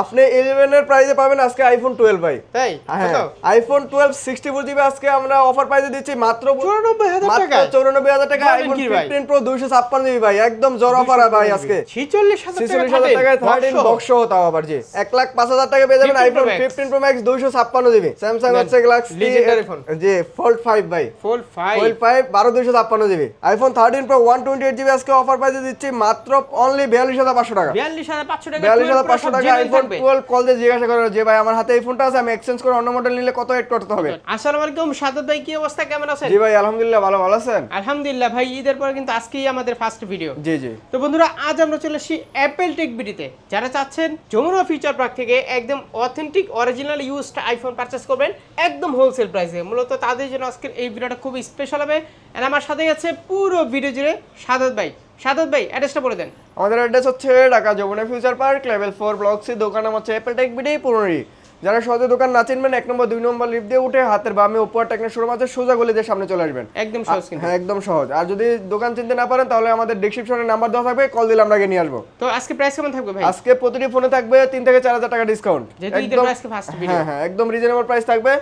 আপনি ইলেভেন এর প্রাইসে পাবেন আজকে আইফোন টুয়েলভ ভাই। তাই iPhone twelve sixty four GB আজকে আমরা অফার প্রাইসে দিচ্ছি মাত্র চুরানব্বই হাজার মাত্র টাকা চৌরানব্বই হাজার টাকা আইফোন? ফিফটিন প্রো দুইশো ছাপ্পান্ন জিবি ভাই একদম জোর অফার ভাই আজকে। ছিচল্লিশ হাজার ছিচল্লিশ হাজার টাকায় থার্টিন বক্স তাও আবার জি এক লাখ পাঁচ হাজার টাকা পেয়ে যাবেন আইফোন। ফিফটিন প্রো ম্যাক্স দুইশো ছাপ্পান্ন জিবি। স্যামসাং হচ্ছে গ্যালাক্সি। জি ফোল্ড ফাইভ ভাই। ফুল ফাইভ ফোল্ড ফাইভ বারো দুইশো ছাপ্পান্ন GB. IPhone thirteen pro one twenty eight GB আজকে অফার প্রাইসে দিচ্ছি মাত্র অনলি বিয়াল্লিশ হাজার পাঁচশো টাকা। বিয়াল্লিশ হাজার পাঁচশো টাকা বিয়াল্লিশ হাজার পাঁচশো টাকা আইফোন থাকবে। কল দিয়ে জিজ্ঞাসা করেন যে ভাই আমার হাতে এই ফোনটা আছে আমি এক্সচেঞ্জ করে অন্য মডেল নিলে কত এড করতে হবে? আসসালামু আলাইকুম সাদত ভাই কি অবস্থা? কেমন আছেন? জি ভাই আলহামদুলিল্লাহ ভালো ভালো আছেন? আলহামদুলিল্লাহ ভাই ঈদের পর কিন্তু আজকেই আমাদের ফার্স্ট ভিডিও জি জি। তো বন্ধুরা আজ আমরা চলে অ্যাপেল টেক বিডিতে যারা চাচ্ছেন যমুনা ফিচার পার্ক থেকে একদম authentic original used iPhone purchase করবেন একদম হোলসেল প্রাইসে মূলত তাদের জন্য আজকের এই ভিডিওটা খুব স্পেশাল হবে। আর আমার সাথে আছে পুরো ভিডিও জুড়ে সাদত ভাই। সাদত ভাই অ্যাড্রেসটা বলে দেন। আমাদের অ্যাড্রেস হচ্ছে Dhaka Jamuna future park level four block C দোকান নাম হচ্ছে অ্যাপেল টেক বিডি পুনরি যারা সহজে দোকান না চিনবেন এক নম্বর দুই নম্বর লিফট দিয়ে উঠে হাতের বামে উপর টেকনের শোরুম আছে সোজা গলিতে সামনে চলে আসবেন। একদম সহজ হ্যাঁ একদম সহজ। আর যদি দোকান চিনতে না পারেন তাহলে আমাদের ডিসক্রিপশনে নাম্বার দেওয়া থাকবে কল দিলে আমরা নিয়ে আসব। তো আজকে প্রাইস কেমন থাকবে ভাই? আজকে প্রতিটি ফোনে থাকবে তিন থেকে চার হাজার টাকা ডিসকাউন্ট ভিডিও হ্যাঁ হ্যাঁ একদম রিজনেবল প্রাইস থাকবে।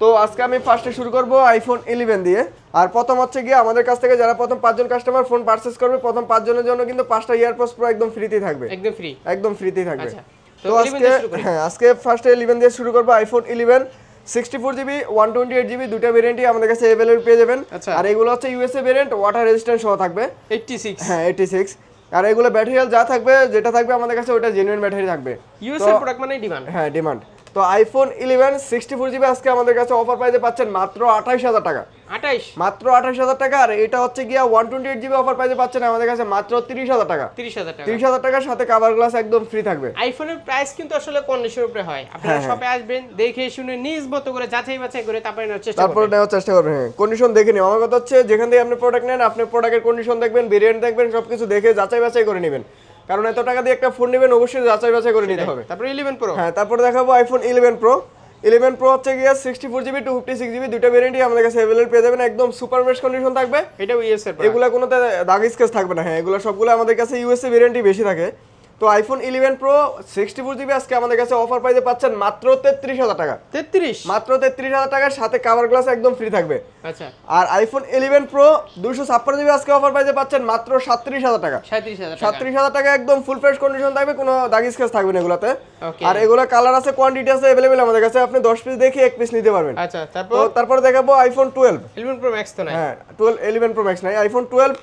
তো আজকে আমি ফার্স্টে শুরু করব আইফোন ইলেভেন দিয়ে। আর প্রথম হচ্ছে গিয়ে আমাদের কাছ থেকে যারা প্রথম পাঁচজন কাস্টমার ফোন পারচেস করবে প্রথম পাঁচজনের জন্য কিন্তু পাঁচটা ইয়ারপোর্টস পুরো একদম ফ্রিতেই থাকবে। একদম ফ্রি একদম ফ্রিতেই থাকবে। আচ্ছা, তো তো 11 আজকে হ্যাঁ আজকে ফার্স্টে ইলেভেন দিয়ে শুরু করব iPhone eleven sixty four GB one twenty eight GB দুটো ভেরিয়েন্টই আমাদের কাছে অ্যাভেলেবল পেয়ে যাবেন। আচ্ছা। আর এগুলো হচ্ছে ইউএসএ ভেরিয়েন্ট ওয়াটার রেজিস্ট্যান্ট সহ থাকবে। এইটটি সিক্স হ্যাঁ এইটটি সিক্স আর এগুলো ব্যাটারিয়াল যা থাকবে যেটা থাকবে আমাদের কাছে ওটা জেনুইন ব্যাটারি থাকবে। ইউএস তো- এর প্রোডাক্ট মানে ডিমান্ড হ্যাঁ ডিমান্ড তো iPhone eleven sixty four GB আজকে আমাদের কাছে অফার প্রাইসে পাচ্ছেন মাত্র আঠাইশ হাজার টাকা। আঠাইশ? মাত্র আঠাইশ হাজার টাকা আর এটা হচ্ছে গিয়া one twenty eight GB offer প্রাইসে পাচ্ছেন আমাদের কাছে মাত্র তিরিশ হাজার টাকা। তিরিশ হাজার টাকা। তিরিশ হাজার টাকার সাথে কাভার গ্লাস একদম ফ্রি থাকবে। আইফোনের প্রাইস কিন্তু আসলে কন্ডিশনের উপরে হয়। আপনারা হ্যাঁ, হ্যাঁ। শপে আসবেন দেখে শুনে নিজ মতো করে যাচাই বাছাই করে তারপরে নেওয়ার চেষ্টা তারপরে নেওয়ার চেষ্টা করবেন হ্যাঁ। কন্ডিশন দেখে নিও আমার কথা হচ্ছে যেখান থেকে আপনি প্রোডাক্ট নেন আপনি প্রোডাক্টের কন্ডিশন দেখবেন ভেরিয়েন্ট দেখবেন সবকিছু দেখে যাচাই বাছাই করে নেবেন। কারণ এত টাকা দিয়ে একটা ফোন নেবেন অবশ্যই যাচাই বাছাই করে নিতে হবে। তারপরে ইলেভেন প্রো হ্যাঁ তারপর দেখাবো iPhone eleven pro eleven pro হচ্ছে গিয়ে sixty four GB two fifty six GB দুটো ভেরিয়েন্টই আমাদের কাছে অ্যাভেলেবল পেয়ে যাবেন। একদম সুপার বেস্ট কন্ডিশন থাকবে। এটা ইউএস এর কোনো এগুলা কোনোতে দাগ স্কেচ থাকবে না। হ্যাঁ এগুলো সবগুলো আমাদের কাছে ইউএসএ ভেরিয়েন্টই বেশি থাকে। তো iPhone eleven pro sixty four GB আজকে আমাদের কাছে অফার পাইতে পাচ্ছেন মাত্র তেত্রিশ হাজার টাকা। তেত্রিশ? মাত্র তেত্রিশ হাজার টাকার সাথে কাভার গ্লাস একদম ফ্রি থাকবে। আচ্ছা। আর আইফোন ইলেভেন প্রো দুশো ছাপ্পান্ন জিবি আজকে অফার পাইতে পাচ্ছেন মাত্র সাতত্রিশ হাজার টাকা। সাঁত্রিশ হাজার টাকা। সাতত্রিশ হাজার টাকা একদম ফুল ফ্রেশ কন্ডিশন থাকবে কোনো দাগ স্কেচ থাকবে না এগুলোতে। আর এগুলো কালার আছে কোয়ান্টিটি আছে অ্যাভেলেবেল আমাদের কাছে। আপনি দশ পিস দেখে এক পিস নিতে পারবেন। আচ্ছা তো তারপর তারপরে দেখাবো iPhone twelve eleven pro max তো নাই? হ্যাঁ টুয়েলভ ইলেভেন প্রো ম্যাক্স নাই। আইফোন টুয়েলভ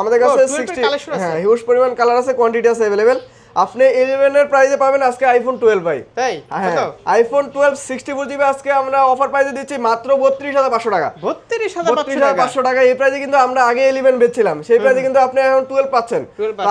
আমাদের কাছে সিক্সটি হ্যাঁ হিউজ পরিমাণ কালার আছে কোয়ান্টিটি আছে অ্যাভেলেবেল আপনি ইলেভেনের প্রাইসে পাবেন আজকে আইফোন টুয়েলভ ভাই। তাই? IPhone twelve sixty four GB আজকে আমরা অফার প্রাইসে দিচ্ছি মাত্র বত্রিশ হাজার পাঁচশো টাকা। বত্রিশ হাজার বত্রিশ হাজার টাকা পাঁচশো টাকা। এই প্রাইসে কিন্তু আমরা আগে ইলেভেন বেচছিলাম। সেই প্রাইসে কিন্তু আপনি এখন টুয়েলভ পাচ্ছেন।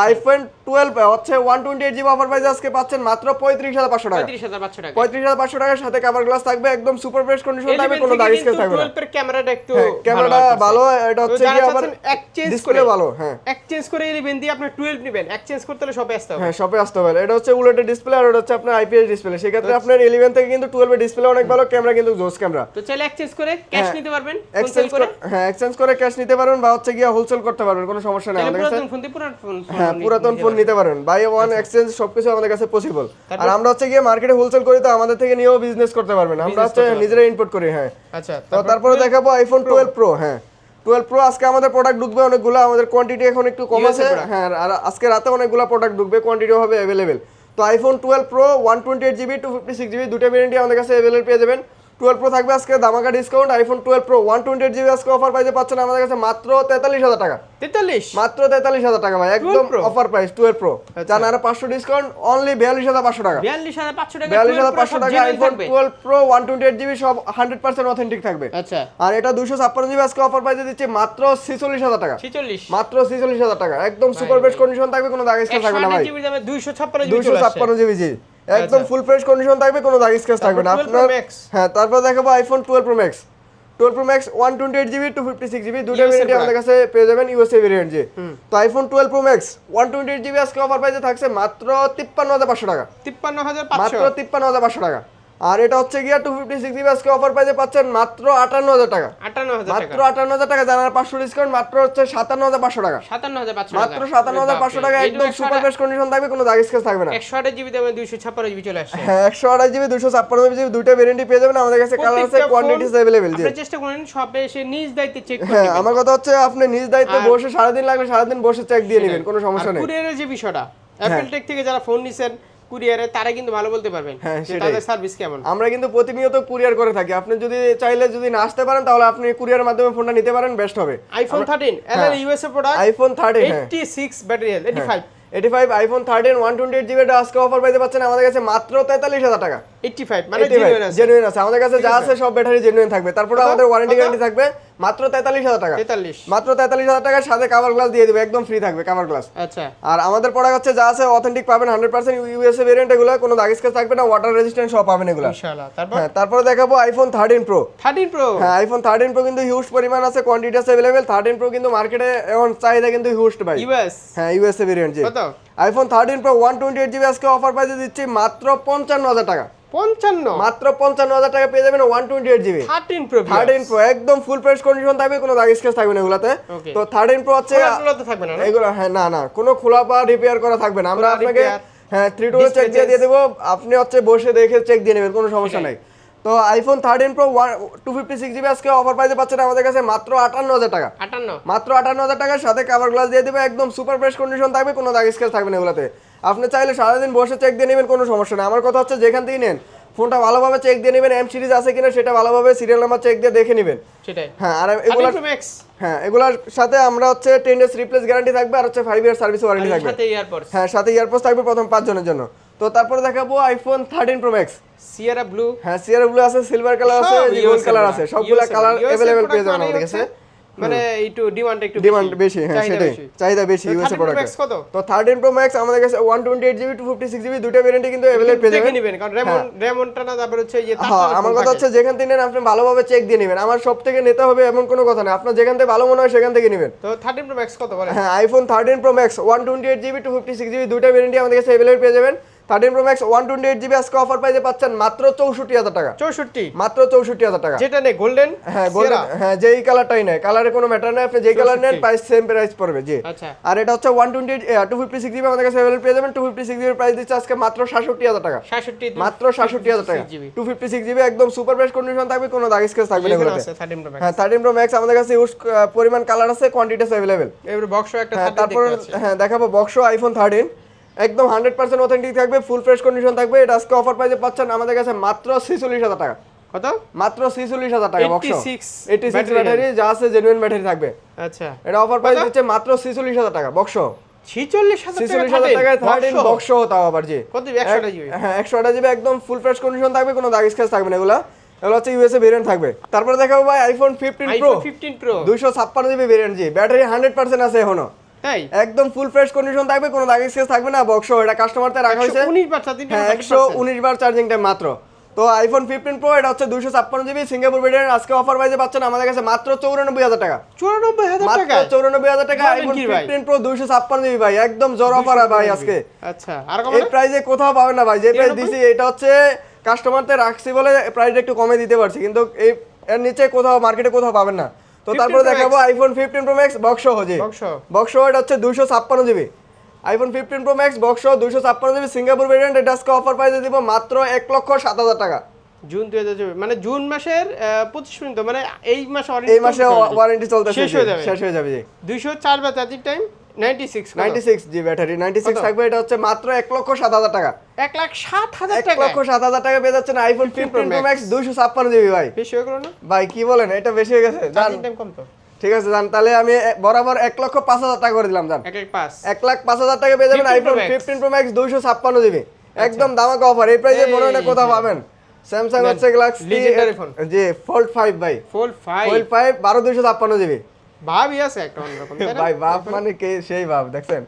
আইফোন টুয়েলভ হচ্ছে one twenty eight GB offer প্রাইসে আজকে পাচ্ছেন মাত্র পঁয়ত্রিশ হাজার পাঁচশো টাকা। পঁয়ত্রিশ হাজার পাঁচশো টাকা। পঁয়ত্রিশ হাজার পাঁচশো টাকার সাথে কাভার গ্লাস থাকবে একদম সুপার ফ্রেশ কন্ডিশন থাকবে কোনো দাগ স্কেচ থাকবে না। ক্যামেরাটা একটু ক্যামেরাটা ভালো এটা হচ্ছে কি আবার এক্সচেঞ্জ করে ভালো হ্যাঁ। এক্সচেঞ্জ করে ইলেভেন দিয়ে আপনি 12 নেবেন। এক্সচেঞ্জ করতে হলে শপে আসতে হবে। হ্যাঁ শপে আসতে হবে এটা হচ্ছে উলেটের ডিসপ্লে আর ওটা হচ্ছে আপনার আইপিএস ডিসপ্লে সেক্ষেত্রে আপনার ইলেভেন থেকে কিন্তু টুয়েলভ ডিসপ্লে অনেক ভালো ক্যামেরা কিন্তু জোস ক্যামেরা তো চাইলে এক্সচেঞ্জ করে ক্যাশ নিতে পারবেন এক্সচেঞ্জ করে হ্যাঁ এক্সচেঞ্জ করে ক্যাশ নিতে পারবেন বা হচ্ছে গিয়ে হোলসেল করতে পারবেন কোনো সমস্যা নেই। আমাদের কাছে পুরাতন ফোন দিয়ে ফোন হ্যাঁ পুরাতন ফোন নিতে পারবেন। বাই ওয়ান এক্সচেঞ্জ সবকিছু আমাদের কাছে পসিবল আর আমরা হচ্ছে গিয়ে মার্কেটে হোলসেল করি তো আমাদের থেকে নিয়েও বিজনেস করতে পারবেন। আমরা হচ্ছে নিজেরা ইনপুট করি হ্যাঁ। আচ্ছা তো তারপরে? দেখাবো আইফোন টুয়েলভ প্রো হ্যাঁ। টুয়েলভ প্রো আজকে আমাদের প্রোডাক্ট ঢুকবে অনেকগুলো আমাদের কোয়ান্টিটি এখন একটু কম আছে। হ্যাঁ আর আজকে রাতে অনেকগুলো প্রোডাক্ট ঢুকবে কোয়ান্টিটিও হবে অ্যাভেলেবেল তো iPhone twelve pro one twenty eight GB two fifty six GB দুটো ভেরিয়েন্টই আমাদের কাছে অ্যাভেলেবল পেয়ে যাবেন। টুয়েলভ প্রো থাকবে আজকে দামাকা discount iPhone twelve pro one twenty GB আজকে অফার পাইতে পাচ্ছেন আমাদের কাছে মাত্র তেতাল্লিশ হাজার টাকা। 43 মাত্র তেতাল্লিশ হাজার টাকা ভাই একদম অফার প্রাইস টুয়েলভ প্রো। জান আর পাঁচশো ডিসকাউন্ট অনলি বিয়াল্লিশ হাজার পাঁচশো টাকা। 42500 টাকা বিয়াল্লিশ হাজার পাঁচশো টাকা iPhone. Twelve pro one twenty eight GB সব হান্ড্রেড পার্সেন্ট অথেন্টিক থাকবে। আচ্ছা। আর এটা দুশো ছাপ্পান্ন জিবি আজকে অফার পাইতে দিচ্ছে মাত্র ছেচল্লিশ হাজার টাকা। 46 মাত্র ছেচল্লিশ হাজার টাকা একদম সুপার বেস্ট কন্ডিশন থাকবে কোনো দাগ থাকবে না ভাই। 128 জিবি দামে 256 জিবি দুশো ছাপ্পান্ন জিবি জি। একদম আচ্ছা। ফুল ফ্রেশ কন্ডিশন থাকবে কোনো দাগ স্ক্র্যাচ থাকবে না। 12 আপনার হ্যাঁ তারপর দেখাবো iPhone twelve pro max twelve pro max one twenty eight GB two fifty six GB দুটো ভেরিয়েন্ট আমাদের কাছে পেয়ে যাবেন ইউএসএ ভেরিয়েন্ট যে। তো iPhone twelve pro max one twenty eight GB আজকে অফার প্রাইসে থাকছে মাত্র তিপ্পান্ন হাজার পাঁচশো টাকা। মাত্র 53500 তিপ্পান্ন হাজার পাঁচশো টাকা। আর এটা হচ্ছে গিয়া টু ফিফটি সিক্স জিবি আজকে অফার প্রাইসে পাচ্ছেন মাত্র আটান্ন হাজার টাকা। আটান্ন হাজার মাত্র আটান্ন হাজার টাকা জানার পাঁচশো ডিসকাউন্ট মাত্র হচ্ছে সাতান্ন হাজার পাঁচশো টাকা। সাতান্ন হাজার পাঁচশো মাত্র সাতান্ন হাজার পাঁচশো টাকা একদম সুপার বেস্ট কন্ডিশন থাকবে কোনো দাগ স্কেচ থাকবে না। একশো আঠাশ জিবি দামে দুইশো ছাপ্পান্ন জিবি চলে আসছে। হ্যাঁ একশো আঠাশ জিবি দুশো ছাপ্পান্ন জিবি দুইটা ভেরিয়েন্টই পেয়ে যাবেন। আমাদের কাছে কালার আছে প্রত্যেকটা কোয়ান্টিটি phone অ্যাভেলেবেল আপনারা চেষ্টা করেন সবে এসে নিজ দায়িত্বে চেক হ্যাঁ আমার কথা হচ্ছে আপনি নিজ দায়িত্বে আর- বসে সারাদিন লাগবে সারাদিন বসে চেক দিয়ে নেবেন কোনো সমস্যা নেই। কুরিয়ারের যে বিষয়টা অ্যাপেল টেক থেকে যারা ফোন নিছেন কুরিয়ারে তারা কিন্তু ভালো বলতে পারবেন হ্যাঁ। তাদের সার্ভিস কেমন। আমরা কিন্তু প্রতিনিয়ত কুরিয়ার করে থাকি। আপনি যদি চাইলে যদি না আসতে পারেন তাহলে আপনি কুরিয়ারের মাধ্যমে ফোনটা নিতে পারেন বেস্ট হবে। IPhone thirteen L USA product iPhone thirteen হ্যাঁ। Eighty six battery health eighty five এটি iPhone thirteen one twenty eight GB আজকে অফার পাইতে পাচ্ছেন আমাদের কাছে মাত্র তেতাল্লিশ হাজার টাকা। এইটটি ফাইভ মানে জেনুইন আছে। আমাদের কাছে যা আছে। সব ব্যাটারি জেনুইন থাকবে। তারপরে আমাদের ওয়ারেন্টি? গ্যারান্টি থাকবে। মাত্র তেতাল্লিশ হাজার টাকা। তেতাল্লিশ। মাত্র তেতাল্লিশ হাজার টাকার সাথে কাভার গ্লাস দিয়ে দিবে একদম ফ্রি থাকবে কাভার গ্লাস আচ্ছা। আর আমাদের প্রোডাক্ট হচ্ছে যা আছে অথেন্টিক পাবেন হান্ড্রেড পার্সেন্ট ইউএসএ ভেরিয়েন্ট এগুলো কোনো দাগ স্কেচ থাকবে না ওয়াটার রেজিস্ট্যান্ট সব পাবেন এগুলো। হ্যাঁ তারপরে দেখাবো iPhone thirteen pro thirteen pro হ্যাঁ আইফোন থার্টিন প্রো কিন্তু হিউজ পরিমাণ আছে কোয়ান্টিটি আছে অ্যাভেলেবেল থার্টিন প্রো কিন্তু মার্কেটে এখন চাহিদা কিন্তু হিউজ ভাই। ইউএস হ্যাঁ ইউএসএ ভেরিয়েন্ট জি। IPhone thirteen pro one twenty eight GB আজকে অফার প্রাইসে দিচ্ছি মাত্র পঞ্চান্ন হাজার টাকা। পঞ্চান্ন। মাত্র পঞ্চান্ন হাজার টাকা পেয়ে যাবেন one twenty eight GB thirteen pro thirteen pro একদম ফুল কন্ডিশন থাকবে কোনো দাগ থাকবে না এগুলাতে। তো থার্টিন প্রো হচ্ছে থাকবে না? এগুলো হ্যাঁ না না কোনো খোলা পা রিপেয়ার করা থাকবে না। আমরা আপনাকে হ্যাঁ থ্রি টু চেক দিয়ে দিয়ে। দেবো। আপনি হচ্ছে বসে দেখে চেক দিয়ে নেবেন কোনো সমস্যা নাই। তো iPhone thirteen pro one two fifty six GB আজকে অফার প্রাইসে পাচ্ছেন আমাদের কাছে মাত্র আটান্ন হাজার টাকা। আটান্ন। মাত্র আটান্ন হাজার টাকার সাথে কাভার গ্লাস দিয়ে দেবে একদম সুপার ফ্রেশ কন্ডিশন থাকবে কোনো দাগ স্কেচ থাকবে না এগুলোতে। আপনি চাইলে সারাদিন বসে চেক দিয়ে নেবেন কোনো সমস্যা নেই। আমার কথা হচ্ছে যেখান থেকে নেন ফোনটা ভালোভাবে চেক দিয়ে নেবেন এম সিরিজ আছে কিনা সেটা ভালোভাবে সিরিয়াল নাম্বার চেক দিয়ে দেখে নেবেন। সেটাই। হ্যাঁ আর এগুলো হ্যাঁ এগুলোর সাথে আমরা হচ্ছে টেন ডেজ রিপ্লেস গ্যারান্টি থাকবে আর হচ্ছে ফাইভ ইয়ার সার্ভিস ওয়ারেন্টি থাকবে। সাথে ইয়ারপডস হ্যাঁ সাথে ইয়ারপোস্ট থাকবে প্রথম পাঁচ জনের জন্য। তো তারপরে দেখাবো iPhone thirteen pro max sierra blue হ্যাঁ সিয়ার ব্লু আছে সিলভার কালার আছে গোল্ড কালার আছে সবগুলা কালার অ্যাভেলেবেল পেয়ে যাবেন আমাদের কাছে। মানে একটু ডিমান্ড একটু ডিমান্ড বেশি হ্যাঁ সেটাই। চাহিদা বেশি ইউএসএ 13 প্রোডাক্ট কত? তো থার্টিন প্রো ম্যাক্স আমাদের কাছে one twenty eight GB two fifty six GB দুটো ভেরিয়েন্টই কিন্তু অ্যাভেলেবল পেয়ে যাবেন। নেবেন কারণ রেমন রেমনটা না তারপর হচ্ছে যে হ্যাঁ আমার কথা হচ্ছে যেখান থেকে নেন আপনি ভালোভাবে চেক দিয়ে নেবেন। আমার সব থেকে নিতে হবে এমন কোনো কথা নেই আপনার যেখান থেকে ভালো মনে হয় সেখান থেকে নেবেন। তো থার্টিন প্রো ম্যাক্স কত বলে হ্যাঁ iPhone thirteen pro max one twenty eight GB two fifty six GB দুইটা ভেরিয়েন্টই আমাদের কাছে অ্যাভেলেবল পেয়ে যাবেন। Thirteen pro max one twenty eight GB আজকে অফার প্রাইসে পাচ্ছেন মাত্র চৌষট্টি হাজার টাকা। চৌষট্টি? মাত্র চৌষট্টি হাজার টাকা। যেটা নেই গোল্ডেন হ্যাঁ গোল্ডেন হ্যাঁ যেই কালারটাই নেয় কালারে কোনো ম্যাটার নেই আপনি যেই কালার নেন প্রাইস সেম প্রাইস পড়বে জি। আচ্ছা। আর এটা হচ্ছে one twenty two fifty six GB আমাদের কাছে অ্যাভেলেবল পেয়ে যাবেন। প্রাইস দিচ্ছে আজকে মাত্র সাতষট্টি হাজার টাকা। সাতষট্টি মাত্র সাতষট্টি হাজার টাকা। GB two fifty six GB একদম সুপার বেস্ট কন্ডিশন থাকবে কোনো দাগ স্কেচ থাকবে না এগুলোতে। হ্যাঁ থার্টিন প্রো ম্যাক্স আমাদের কাছে ইউজ পরিমাণ কালার আছে কোয়ান্টিটি আছে অ্যাভেলেবেল এবারে বক্স একটা হ্যাঁ 13 তারপর হ্যাঁ দেখাবো বক্স আইফোন থার্টিন একদম হান্ড্রেড পার্সেন্ট অথেন্টিক থাকবে ফুল ফ্রেশ কন্ডিশন থাকবে। এটা আজকে অফার প্রাইসে পাচ্ছেন আমাদের কাছে মাত্র ছিচল্লিশ হাজার টাকা। কত? মাত্র ছিচল্লিশ হাজার টাকা বক্স 86 এইটি সিক্স ব্যাটারি যা আছে জেনুইন ব্যাটারি থাকবে। আচ্ছা। এটা অফার প্রাইস? দিচ্ছে মাত্র টাকা বক্স ছিচল্লিশ হাজার ছিচল্লিশ হাজার বক্স তাও আবার জি। কত একশো জিবি হ্যাঁ একশো আটা জিবি একদম ফুল ফ্রেশ কন্ডিশন থাকবে কোনো দাগ থাকবে না এগুলো। এগুলো হচ্ছে ইউএসএ ভেরিয়েন্ট থাকবে। তারপরে দেখাবো ভাই iPhone fifteen pro GB variant জি। ব্যাটারি হান্ড্রেড পার্সেন্ট আছে এখনও। তাই একদম ফুল ফ্রেশ কন্ডিশন থাকবে কোনো দাগ স্কেচ থাকবে না বক্স এটা কাস্টমারতে রাখা হয়েছে। উনিশ বার চার হ্যাঁ একশো উনিশ বার চার্জিং টাইম মাত্র। তো আইফোন ফিফটিন প্রো এটা হচ্ছে দুইশো ছাপ্পান্ন জিবি সিঙ্গাপুর ভেরিয়েন্ট আজকে অফার প্রাইসে পাচ্ছেন আমাদের কাছে মাত্র চৌরানব্বই হাজার টাকা। চুরানব্বই হাজার মাত্র টাকা চৌরানব্বই হাজার টাকা আইফোন? ফিফটিন প্রো দুইশো ছাপ্পান্ন জিবি ভাই একদম জোর অফার ভাই আজকে। আচ্ছা আর এই প্রাইসে কোথাও পাবেন না ভাই যে প্রাইস দিছি এটা হচ্ছে কাস্টমারতে রাখছি বলে প্রাইসটা একটু কমে দিতে পারছি কিন্তু এই এর নিচে কোথাও মার্কেটে কোথাও পাবেন না। তো তারপরে দেখাবো iPhone fifteen pro max box হচ্ছে বক্স বক্স এটা হচ্ছে দুইশো ছাপ্পান্ন GB iPhone fifteen pro max box দুইশো ছাপ্পান্ন জিবি সিঙ্গাপুর ভেরিয়েন্ট এটা আজকে অফার প্রাইসে দিব মাত্র এক লক্ষ সাত হাজার টাকা। জুন দুই হাজার চব্বিশ। মানে জুন মাসের পঁচিশ পর্যন্ত মানে এই মাসে এই মাসে ওয়ারেন্টি চলতে শেষ হয়ে যাবে। শেষ হয়ে যাবে দুইশো চার বা charging time ninety six ninety six জি ব্যাটারি নাইনটি সিক্স কত? থাকবে এটা হচ্ছে মাত্র এক লক্ষ সাত হাজার টাকা। এক লাখ সাত হাজার এক লক্ষ সাত হাজার টাকা পেয়ে যাচ্ছেন আইফোন 15 প্রো ম্যাক্স দুইশো ছাপ্পান্ন জিবি ভাই। বেশি হয়ে গেলো না? ভাই কি বলেন? এটা বেশি হয়ে গেছে। জান কম তো। ঠিক আছে জান তাহলে আমি বরাবর এক লক্ষ পাঁচ হাজার টাকা করে দিলাম জান। এক লাখ পাঁচ। হাজার টাকা পেয়ে যাবেন আইফোন ফিফটিন প্রো ম্যাক্স দুইশো ছাপ্পান্ন জিবি। একদম দামাকা অফার এই প্রাইসে মনে হয় না কোথাও পাবেন। স্যামসাং হচ্ছে গ্যালাক্সি জি ফোল্ড ফাইভ ভাই। ফোর ফাইভ ফোল্ড ফাইভ বারো দুইশো ছাপ্পান্ন জিবি। ভাবই আছে একটা অন্যরকম? ভাই বাপ মানে কে? সেই বাপ দেখছেন?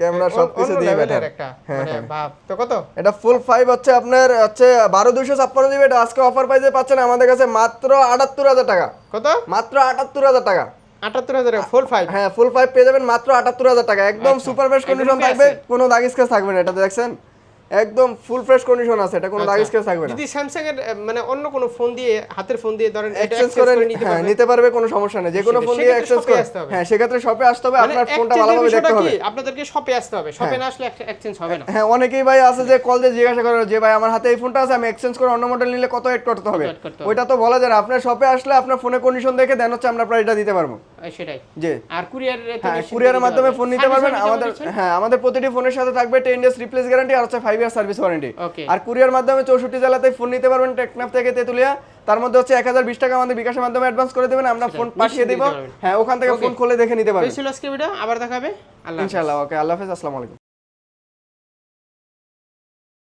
ক্যামেরা সবকিছু অন্য দিয়ে। একটা হ্যাঁ, মানে। ভাব। তো কত? এটা ফুল হচ্ছে আপনার হচ্ছে বারো দুইশো ছাপ্পান্ন জিবি এটা আজকে অফার প্রাইসে পাচ্ছেন আমাদের কাছে মাত্র আটাত্তর হাজার টাকা। কত? মাত্র আটাত্তর হাজার টাকা। ফাইভ হ্যাঁ ফুল ফাইভ পেয়ে যাবেন মাত্র আটাত্তর হাজার টাকা। একদম। সুপার বেস্ট কন্ডিশন থাকবে। কোনো দাগ স্কেচ থাকবে না এটাতে দেখছেন? একদম ফুল ফ্রেশ কন্ডিশন আছে এটা কোনো দাগ আচ্ছা। স্কেচ থাকবে না। যদি স্যামসাং এর মানে অন্য কোনো ফোন দিয়ে হাতের ফোন দিয়ে ধরেন এটা এক্সচেঞ্জ করে নিতে হ্যাঁ নিতে পারবে কোনো সমস্যা নেই। যে কোনো ফোন দিয়ে এক্সচেঞ্জ করে। হ্যাঁ সেক্ষেত্রে শপে আসতে হবে মানে আপনার ফোনটা ভালোভাবে দেখতে হবে। আপনাদেরকে শপে আসতে হবে। শপে না আসলে এক্সচেঞ্জ হবে না। হ্যাঁ অনেকেই ভাই আছে যে কল দিয়ে জিজ্ঞাসা করে যে ভাই আমার হাতে এই ফোনটা আছে আমি এক্সচেঞ্জ করে অন্য মডেল নিলে কত এড করতে হবে? ওইটা তো বলা যায় না। আপনার শপে আসলে আপনার ফোনের কন্ডিশন দেখে দেন হচ্ছে আমরা প্রাইসটা দিতে পারব। সেটাই। জি। আর কুরিয়ার হ্যাঁ কুরিয়ারের মাধ্যমে ফোন নিতে পারবেন। আমাদের হ্যাঁ আমাদের প্রতিটি ফোনের সাথে থাকবে টেন ডেজ রিপ্লেস গ্যারান্টি আর হচ্ছে ফাইভ ইয়ার সার্ভিস ওয়ারেন্টি আর কুরিয়ার মাধ্যমে চৌষট্টি জেলাতে ফোন নিতে পারবেন টেকনাফ থেকে তেতুলিয়া। তার মধ্যে হচ্ছে এক হাজার বিশ টাকা আমাদের বিকাশের মাধ্যমে অ্যাডভান্স করে দেবেন আমরা ফোন পাঠিয়ে দিব। হ্যাঁ ওখান থেকে ফোন খুলে দেখে নিতে পারবেন। আবার দেখাবে আল্লাহ ইনশাআল্লাহ ওকে আল্লাহ হাফেজ আসসালামু আলাইকুম।